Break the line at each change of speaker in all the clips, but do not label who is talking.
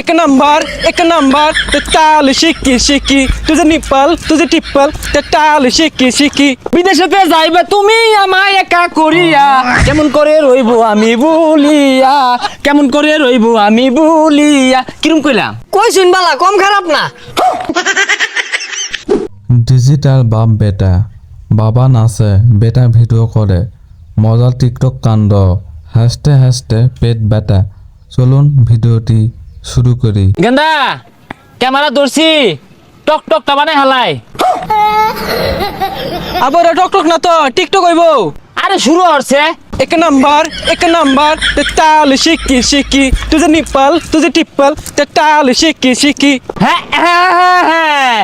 एक नंबर एक नंबर ते टाल शिकी शिकी तुझे निप्पल तुझे टिप्पल ते टाल শিকি শিকি বিদেশেতে যাইবে তুমি আমায় একা করিয়া কেমন করে রইব আমি বলিয়া কেমন করে রইব আমি বলিয়া কিরম কইলাম
কই শুন বালা কম খারাপ না
ডিজিটাল বাপ বেটা বাবা নাচে বেটা ভিডিও করে মজার টিকটক কাণ্ড হাসতে হাসতে পেট ব্যথা চলুন ভিডিওটি শুরু করি।
গেন্দা ক্যামেরা ধরছি। টক টক মানে হালাই।
আবার টক টক না তো টিকটক হইব।
আরে শুরু হচ্ছে
এক নাম্বার এক নাম্বার তেতাল শিকি শিকি। তুই যে নিপাল তুই যে টিপাল তেতাল শিকি শিকি।
হ্যাঁ, হ্যাঁ, হ্যাঁ, হ্যাঁ।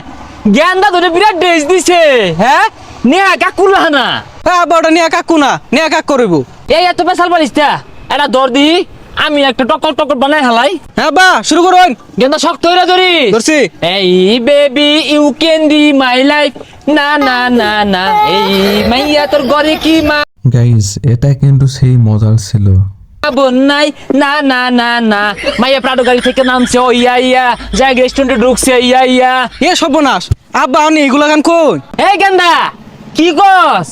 গেন্দা হ্যাঁ ধরে বিরাট ড্রেস দিছে। হ্যাঁ? নিয়া কাকু না
হ্যাঁ বড় নিয়া কাকু না নিয়া কাক করিব।
এই এত পেশাল পারিস এটা দর দি। আমি একটা টকর টকর বানাই হালাই।
হ্যাঁ বা শুরু করুন।
গেন্দা শক্ত হইরা ধরি।
ধরছি।
এই baby you can D my life না না না না এই মাইয়া তোর ঘরে কি মা?
গাইজ এটা কিন্তু সেই মজার ছিল।
বন্যাই না না না না মাইয়া প্রাডো গাড়ি থেকে নামছে ও ইয়া ইয়া। যাই রেস্টুরেন্টে ঢুকছে ইয়া ইয়া।
এ সর্বনাশ। আব্বা আপনি এগুলা গান কোন
এই গেন্দা কি কস?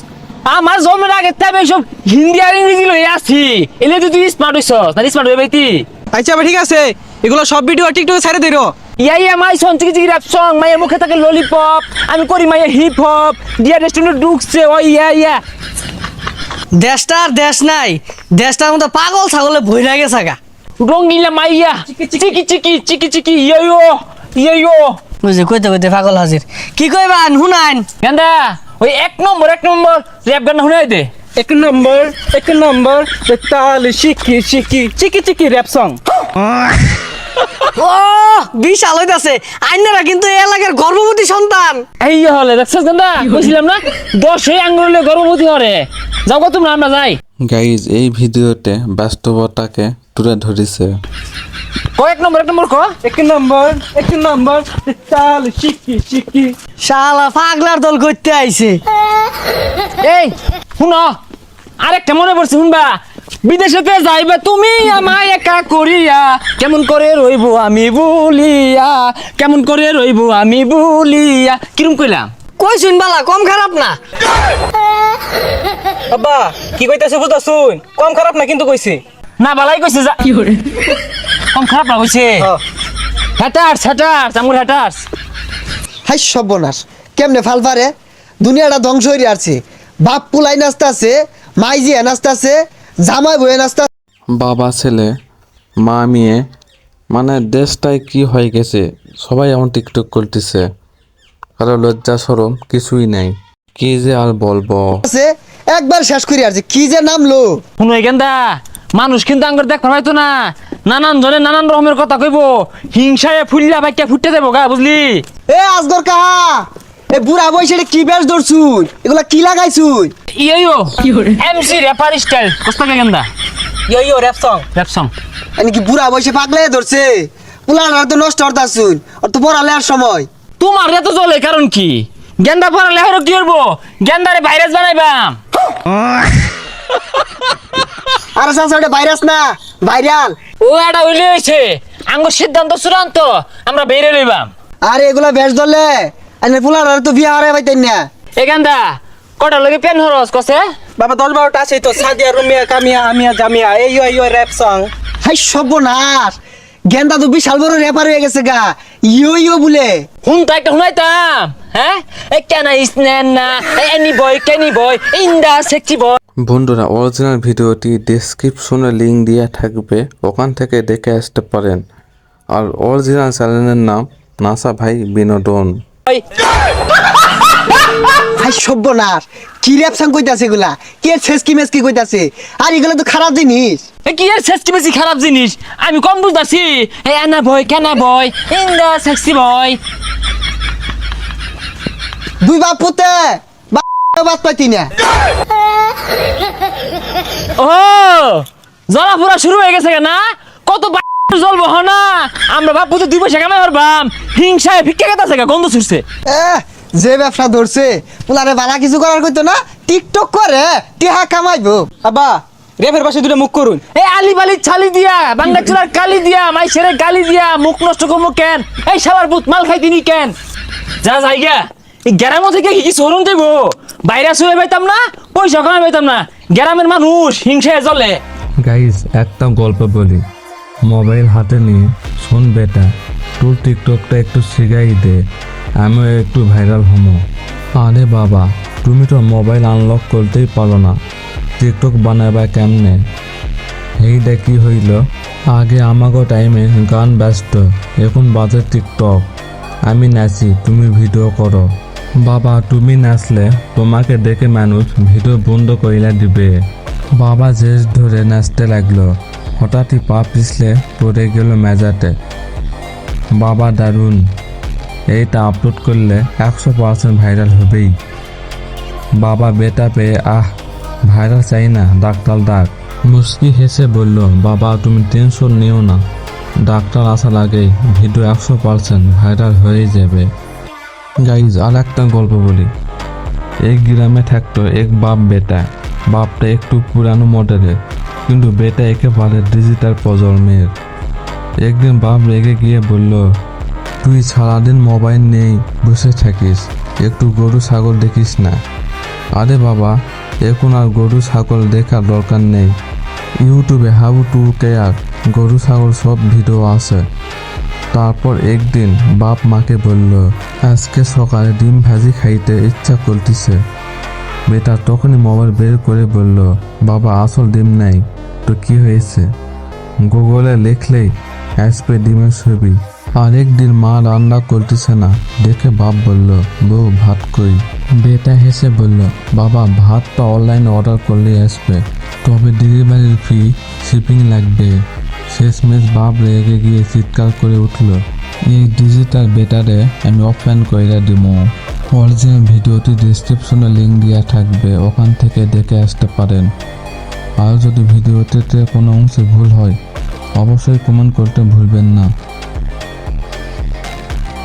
আমার জন্মের আগে তাই সব হিন্দি আর ইংরেজি লই আসছি এলে তুই স্মার্ট হইছস না স্মার্ট হয়ে বাইতি
আচ্ছা ঠিক আছে। এগুলো সব ভিডিও টিকটকে ছেড়ে দিল
ইয়া ইয়া মাই সন চিকি চিকি র্যাপ সং মাইয়া মুখে থাকে ললিপপ আমি করি মাইয়া হিপ হপ দিয়া রেস্টুরেন্টে ঢুকছে ও ইয়া ইয়া।
দেশটা আর দেশ নাই দেশটার মতো পাগল ছাগলে ভইরা গেছে গা
রঙ্গিলা মাইয়া চিকি চিকি। চিকি চিকি ইয়া ইয়ো ইয়া ইয়ো।
বুঝে কইতে কইতে পাগল হাজির। কি কইবান শুনাইন।
গেন্দা। ওই এক নম্বর এক নম্বর র্যাপ গান শুনে দে
এক নম্বর এক নম্বর তাল শিখি শিখি চিকি চিকি র্যাপ সং
ও বিশাল আছে আইনারা কিন্তু এই এলাকার গর্ভবতী সন্তান।
এই ইয়ে হলে দেখছিস না বলছিলাম না? দশই আঙ্গুলে গর্ভবতী হরে যাও তোমরা আমরা যাই।
গাইজ এই ভিডিওতে বাস্তবতাকে তোরা ধরিছে।
কয়েক নম্বর এক নম্বর ক
এক নম্বর এক নম্বর। চাল শিকি শিকি
শালা পাগলার দল করতে আইছে।
এই শুনো আরেকটা মনে পড়ছে শুনবা? বিদেশেতে যাইবে তুমি আমায় একা করিয়া। কেমন করে রইব আমি বলিয়া কেমন করে রইব আমি বলিয়া কিরম কইলাম?
কই শুন বালা কম খারাপ না?
আব্বা কি কইতাছে বুঝা শুন। কম খারাপ না কিন্তু কইছে।
না বালাই কইছে যা। কি করে কম খারাপ না কইছে? হ্যাটার্স হ্যাটার্স আমার হ্যাটার্স
হাই সর্বনাশ। কেমনে ফাল পারে দুনিয়াটা ধ্বংস হয়ে আছে বাপ পুলাই নাচতে আছে মাইজি নাচতে আছে জামাই বয়ে নাচতে
বাবা ছেলে মা মেয়ে মানে দেশটায় কি হয়ে গেছে সবাই এমন টিকটক করতেছে। কারও লজ্জা সরম কিছুই নাই। কি যে আর বলব?
আছে একবার শেষ করি আছে কি যে নামলো?
শুনো গেন্দা মানুষ কিন্তু আঙ্গুর দেখতে পাইতো না। নানান জনে নানান রকমের কথা কইব। হিংসায় ফুললা ভাইকা ফুটতে দেবো গা বুঝলি?
এ আজগর কাহা? এ বুড়া বয়সে কি বেশ ধরছুন? এগুলা কি লাগাইছুন?
ইয়ো এমসি র্যাপার স্টাইল কষ্ট গেন্দা
yo rap song
rap song
এনে কি বুড়া বয়সে পাগলে ধরছে? পুলার তো নষ্ট হতাছুন আর তো পড়ালে আর সময়।
তোমার এত চলে কারণ কি? গেন্দা পড়ালে হলো কি করব গেন্দারে ভাইরাস বানাইবাম।
আর চাচা ওটা ভাইরাস না ভাইরাল।
ও এটা হইলে হয়েছে আঙ্গুর সিদ্ধান্ত চূড়ান্ত আমরা বেরে লইবাম।
আর এগুলা বেশ তো বিয়া পাইতেন না।
গেন্দা লগে পেন হরস কসে?
বাবা দশ বারোটা আছে তো সাদিয়া রুমিয়া কামিয়া আমিয়া জামিয়া এই ইয়ো র‍্যাপ সং
হাই সর্বনাশ। গেন্দা তো বিশাল বড় রেপার হয়ে গেছে গা। ইয়ো ইয়ো বলে।
শুনতা একটা শুনাইতাম হ্যাঁ? এ কেন ইসনেন না এনি বয় কেনি বয় ইন্দা সেক্সি বয়।
বন্ধুরা অরিজিনাল ভিডিওটি ডেসক্রিপশনে লিঙ্ক দেওয়া থাকবে ওখান থেকে দেখে আসতে পারেন। আর অরিজিনাল চ্যানেলের নাম নাসা ভাই বিনোদন।
হাই সর্বনাশ। কি রেপ সাং কইতাছে এগুলা? কে শেষ কি মেস কি কইতাছে? আর এগুলা তো খারাপ জিনিস।
এ কি এর সেক্সি বেশি খারাপ জিনিস? আমি কম বুঝতাছি। এ এনা বয় কেনা বয় ইন্দা সেক্সি বয়
দুই বাপ পুতে বাদ পাইতি না।
ও জ্বলা ফুরা শুরু হয়ে গেছে না কত বা- জ্বলবো হ না? আমরা বাপু তো দুই পয়সা কামাই পারবাম হিংসায় ভিক্ষা কেতাছে গা গন্ধ ছুটছে।
যে ব্যবসা ধরছে পুলারে বালা কিছু করার কইতো না টিকটক করে টিহা কামাইবো।
আব্বা রেফের পাশে দুটো মুখ করুন।
এই আলি বালি ছালি দিয়া বাংলা চুলার কালি দিয়া মাই সেরে গালি দিয়া মুখ নষ্ট করব কেন? এই সাবার বুত মাল খাই দিনি কেন? যা জায়গা এই গ্রামও থেকে কি সরুন দেব? বাইরে শুয়ে পাইতাম না? পয়সা কমে পাইতাম না, গ্রামের মানুষ হিংসায় জ্বলে।
গাইস একটা গল্প বলি। মোবাইল হাতে নিয়ে, শোন বেটা, তোর টিকটকটা একটু শিখাই দে, আমিও একটু ভাইরাল হমো। আরে বাবা, তুমি তো মোবাইল আনলক করতেই পারো না। টিকটক বানাবা কেমনে? এইটা কি হইল। আগে আমাগো টাইমে গান ব্যস্ত, এখন বাজে টিকটক আমি নাচি, তুমি ভিডিও করো। বাবা, তুমি নাচলে, তোমাকে দেখে মানুষ ভিডিও বন্ধ কইলা দিবে। বাবা জেস ধরে নাচতে লাগল। হঠাৎই পা পিছলে পড়ে গেল মেজাতে বাবা দারুণ, এইটা আপলোড করলে একশো পার্সেন্ট ভাইরাল হবেই। বাবা বেটা পেয়ে, আহ ভাইরাল চাই না, ডাক্তার ডাক। মুস্কি হেসে বলল, বাবা, তুমি টেনশন নিও না। ডাক্তার আসার আগেই ভিডিও একশো পার্সেন্ট ভাইরাল হয়ে যাবে। গাইজ আর একটা গল্প বলি। এই গ্রামে থাকতো এক বাপ বেটা। বাপটা একটু পুরানো মডেলের কিন্তু বেটা একেবারে ডিজিটাল প্রজন্মের। একদিন বাপ রেগে গিয়ে বলল, তুই সারাদিন মোবাইল নেই বসে থাকিস, একটু গরু, ছাগল দেখিস না? আরে বাবা, এখন আর গরু, ছাগল দেখার দরকার নেই। ইউটিউবে হাউ টু কেয়ার গরু, ছাগল সব ভিডিও আছে। তারপর একদিন বাপ মাকে বলল, আজকে সকালে ডিম ভাজি খাইতে ইচ্ছা করতেছে। বেটা তখনই মোবাইল বের করে বলল, বাবা, আসল ডিম নাই, তো কি হয়েছে? গুগলে লিখলেই আসবে ডিমের ছবি। আরেকদিন মা রান্না করতেছে না, দেখে বাপ বলল, বউ, ভাত কই? বেটা হেসে বলল, বাবা, ভাতটা অনলাইনে অর্ডার করলে আসবে তবে ডেলিভারির ফি, শিপিং লাগবে। শেষমেশ বাপ রেগে গিয়ে চিৎকার করে উঠল, এই ডিজিটাল বেটারে আমি অফলাইন করে দিব অরিজিনাল ভিডিওটি ডিসক্রিপশনে লিঙ্ক দেওয়া থাকবে, ওখান থেকে দেখে আসতে পারেন। আর যদি ভিডিওটিতে কোনো অংশে ভুল হয়, অবশ্যই কমেন্ট করতে ভুলবেন না।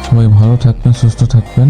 সবাই ভালো থাকবেন, সুস্থ থাকবেন।